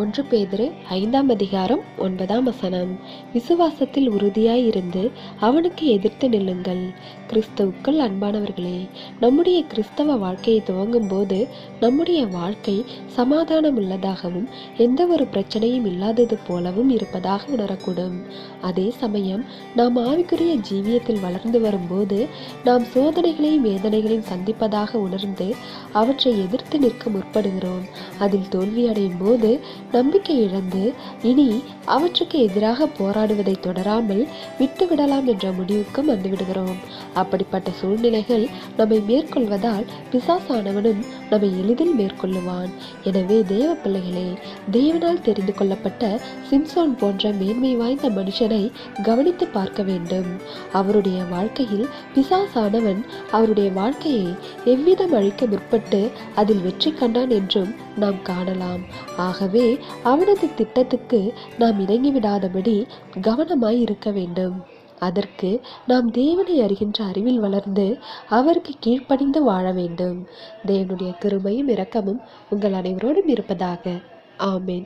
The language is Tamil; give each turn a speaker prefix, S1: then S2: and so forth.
S1: ஒன்று பேதுரு ஐந்தாம் அதிகாரம் ஒன்பதாம் வசனம். விசுவாசத்தில் உறுதியாய் இருந்து அவனுக்கு எதிர்த்து நில்லுங்கள். கிறிஸ்துவுக்குள் அன்பானவர்களே நம்முடைய கிறிஸ்தவ வாழ்க்கையை துவங்கும் போது நம்முடைய வாழ்க்கை சமாதானம் உள்ளதாகவும் எந்த ஒரு பிரச்சனையும் இல்லாதது போலவும் இருப்பதாக உணரக்கூடும். அதே சமயம் நாம் ஆவிக்குரிய ஜீவியத்தில் வளர்ந்து வரும்போது நாம் சோதனைகளையும் வேதனைகளையும் சந்திப்பதாக உணர்ந்து அவற்றை எதிர்த்து நிற்க முற்படுகிறோம். அதில் தோல்வியடையும் போது நம்பிக்கை இழந்து இனி அவற்றுக்கு எதிராக போராடுவதை தொடராமல் விட்டுவிடலாம் என்ற முடிவுக்கும் வந்துவிடுகிறோம். அப்படிப்பட்ட சூழ்நிலைகள் நம்மை மேற்கொள்வதால் பிசாசானவனும் நம்மை எளிதில் மேற்கொள்ளுவான். எனவே தேவ பிள்ளைகளே தேவனால் தெரிந்து கொள்ளப்பட்ட சிம்சோன் போன்ற மேன்மை வாய்ந்த மனுஷனை கவனித்து பார்க்க வேண்டும். அவருடைய வாழ்க்கையில் பிசாசானவன் அவருடைய வாழ்க்கையை எவ்விதம் அழிக்க முற்பட்டு அதில் வெற்றி கண்டான் என்றும் நாம் காணலாம். ஆகவே அவனது திட்டத்துக்கு நாம் இணங்கிவிடாதபடி கவனமாய் இருக்க வேண்டும். அதற்கு நாம் தேவனை அறிகின்ற அறிவில் வளர்ந்து அவருக்கு கீழ்ப்படிந்து வாழ வேண்டும். தேவனுடைய கிருபையும் இரக்கமும் உங்கள் அனைவரோடும் இருப்பதாக. ஆமேன்.